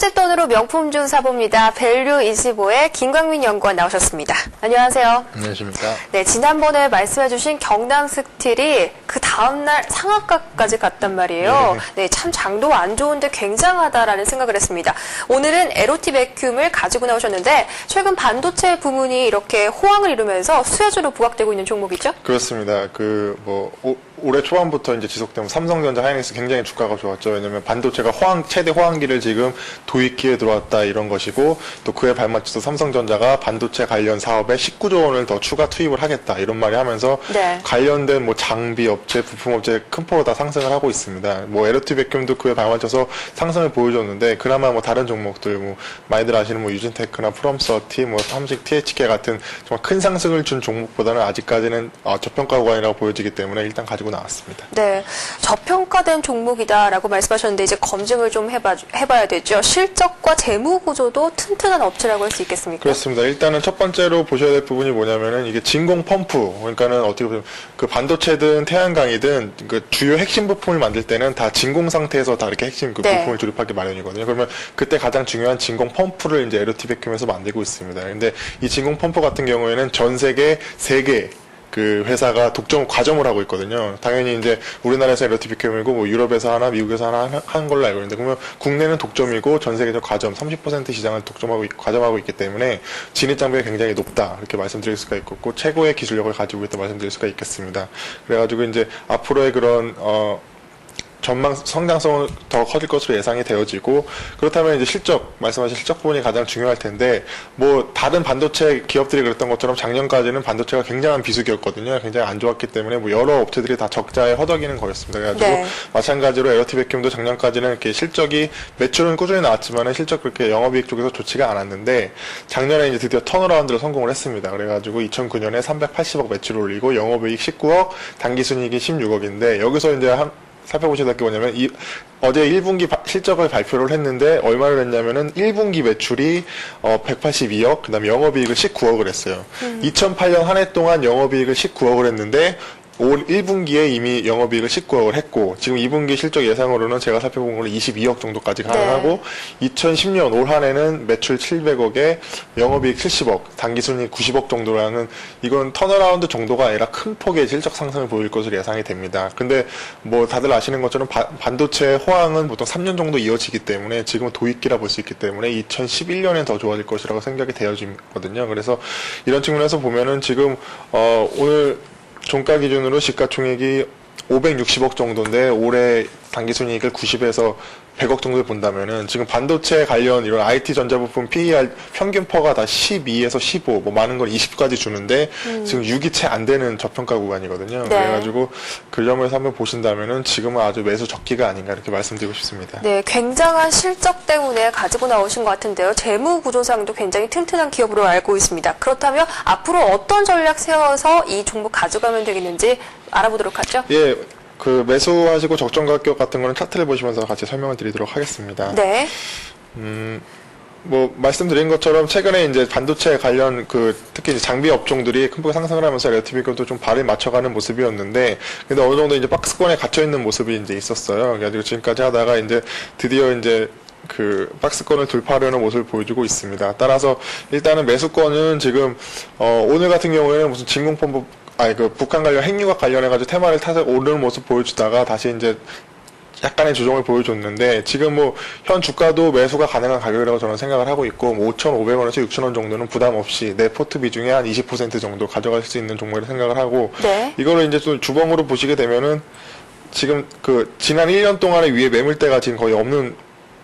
딴짓돈으로 명품 준 사봅니다. 밸류25의 김광민 연구원 나오셨습니다. 안녕하세요. 안녕하십니까. 네, 지난번에 말씀해주신 경남 스틸이 그 다음날 상한가까지 갔단 말이에요. 네, 참 장도 안 좋은데 굉장하다라는 생각을 했습니다. 오늘은 에로티 베큐움을 가지고 나오셨는데 최근 반도체 부문이 이렇게 호황을 이루면서 수혜주로 부각되고 있는 종목이죠? 그렇습니다. 그, 뭐, 오- 올해 초반부터 이제 지속되면 삼성전자, 하이닉스 굉장히 주가가 좋았죠. 왜냐면 반도체가 호황, 최대 호황기를 지금 도입기에 들어왔다 이런 것이고, 또 그에 발맞춰서 삼성전자가 반도체 관련 사업에 19조 원을 더 추가 투입을 하겠다 이런 말이 하면서 네. 관련된 뭐 장비 업체, 부품 업체 큰 폭으로 다 상승을 하고 있습니다. 뭐 에르티 백큐움도 그에 발맞춰서 상승을 보여줬는데, 그나마 뭐 다른 종목들, 뭐 많이들 아시는 뭐 유진테크나 프롬서티, 뭐 삼식, THK 같은 정말 큰 상승을 준 종목보다는 아직까지는 어, 저평가 구간이라고 보여지기 때문에 일단 가지고 나왔습니다. 네, 저평가된 종목이다라고 말씀하셨는데 이제 검증을 좀 해봐, 해봐야 되죠. 실적과 재무 구조도 튼튼한 업체라고 할 수 있겠습니까? 그렇습니다. 일단은 첫 번째로 보셔야 될 부분이 뭐냐면은 이게 진공 펌프, 그러니까는 어떻게 보면 그 반도체든 태양광이든 그 주요 핵심 부품을 만들 때는 다 진공 상태에서 다 이렇게 핵심 그 네. 부품을 조립하기 마련이거든요. 그러면 그때 가장 중요한 진공 펌프를 이제 에로티 베큐에서 만들고 있습니다. 근데 이 진공 펌프 같은 경우에는 전 세계 세개 그 회사가 독점 과점을 하고 있거든요. 당연히 이제 우리나라에서 비큐움이고 뭐 유럽에서 하나 미국에서 하나 하- 하는 걸로 알고 있는데 그러면 국내는 독점이고 전 세계적 과점 30% 시장을 독점하고 있- 과점하고 있기 때문에 진입 장벽이 굉장히 높다 이렇게 말씀드릴 수가 있고 최고의 기술력을 가지고 있다 말씀드릴 수가 있겠습니다. 그래가지고 이제 앞으로의 그런 어 전망 성장성은 더 커질 것으로 예상이 되어지고 그렇다면 이제 실적 말씀하신 실적 부분이 가장 중요할 텐데 뭐 다른 반도체 기업들이 그랬던 것처럼 작년까지는 반도체가 굉장한 비수기였거든요. 굉장히 안 좋았기 때문에 뭐 여러 업체들이 다 적자에 허덕이는 거였습니다. 그래가지고 네. 마찬가지로 에어티 백큐움도 작년까지는 이렇게 실적이 매출은 꾸준히 나왔지만은 실적 그렇게 영업이익 쪽에서 좋지가 않았는데 작년에 이제 드디어 턴어라운드를 성공을 했습니다. 그래가지고 2009년에 380억 매출 올리고 영업이익 19억, 당기순이익이 16억인데 여기서 이제 한 살펴보셔야 될 게 뭐냐면 이 어제 1분기 바- 실적을 발표를 했는데 얼마를 했냐면은 1분기 매출이 어 182억, 그다음에 영업이익을 19억을 했어요. 2008년 한 해 동안 영업이익을 19억을 했는데 올 1분기에 이미 영업이익을 19억을 했고 지금 2분기 실적 예상으로는 제가 살펴본 걸로 22억 정도까지 가능하고 2010년 올 한해는 매출 700억에 영업이익 70억, 당기순이익 90억 정도라는 이건 턴어라운드 정도가 아니라 큰 폭의 실적 상승을 보일 것으로 예상이 됩니다. 근데 뭐 다들 아시는 것처럼 바- 반도체 호황은 보통 3년 정도 이어지기 때문에 지금은 도입기라 볼 수 있기 때문에 2011년엔 더 좋아질 것이라고 생각이 되어지거든요. 그래서 이런 측면에서 보면은 지금 어 오늘 종가 기준으로 시가총액이 560억 정도인데 올해 당기순이익을 90에서 100억 정도를 본다면은 지금 반도체 관련 이런 IT 전자부품 PER 평균 퍼가 다 12에서 15, 뭐 많은 걸 20까지 주는데 지금 6이 채 안 되는 저평가 구간이거든요. 네. 그래가지고 그 점에서 한번 보신다면은 지금은 아주 매수 적기가 아닌가 이렇게 말씀드리고 싶습니다. 네, 굉장한 실적 때문에 가지고 나오신 것 같은데요. 재무 구조상도 굉장히 튼튼한 기업으로 알고 있습니다. 그렇다면 앞으로 어떤 전략 세워서 이 종목 가져가면 되겠는지 알아보도록 하죠. 예, 그 매수하시고 적정 가격 같은 거는 차트를 보시면서 같이 설명을 드리도록 하겠습니다. 네, 뭐 말씀드린 것처럼 최근에 이제 반도체 관련 그 특히 이제 장비 업종들이 큰 폭의 상승을 하면서 레티비건도 좀 발을 맞춰가는 모습이었는데 근데 어느 정도 이제 박스권에 갇혀 있는 모습이 이제 있었어요. 그래가지고 지금까지 하다가 이제 드디어 이제 그 박스권을 돌파하려는 모습을 보여주고 있습니다. 따라서 일단은 매수권은 지금 어 오늘 같은 경우에는 무슨 진공펌프 아니 그 북한 관련 핵유학 관련해가지고 테마를 타서 오르는 모습 보여주다가 다시 이제 약간의 조정을 보여줬는데 지금 뭐 현 주가도 매수가 가능한 가격이라고 저는 생각을 하고 있고 뭐 5,500원에서 6,000원 정도는 부담 없이 내 포트 비중의 한 20% 정도 가져갈 수 있는 종목이라고 생각을 하고 네. 이거를 이제 또 주봉으로 보시게 되면은 지금 그 지난 1년 동안의 위에 매물대가 지금 거의 없는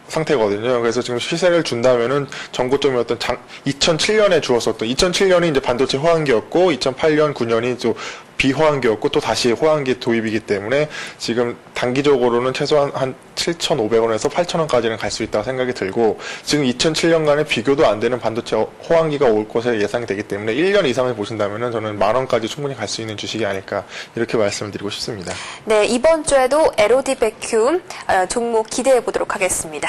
상태거든요. 그래서 지금 시세를 준다면은 전고점이었던 장, 2007년에 주었었던 2007년이 이제 반도체 호황기였고 2008년 9년이 또 비호황기였고 또 다시 호황기 도입이기 때문에 지금 단기적으로는 최소한 한 7,500원에서 8,000원까지는 갈 수 있다고 생각이 들고 지금 2007년간에 비교도 안 되는 반도체 호황기가 올 것에 예상이 되기 때문에 1년 이상을 보신다면은 저는 만 원까지 충분히 갈 수 있는 주식이 아닐까 이렇게 말씀을 드리고 싶습니다. 네 이번 주에도 에로디 베큐움 어, 종목 기대해 보도록 하겠습니다.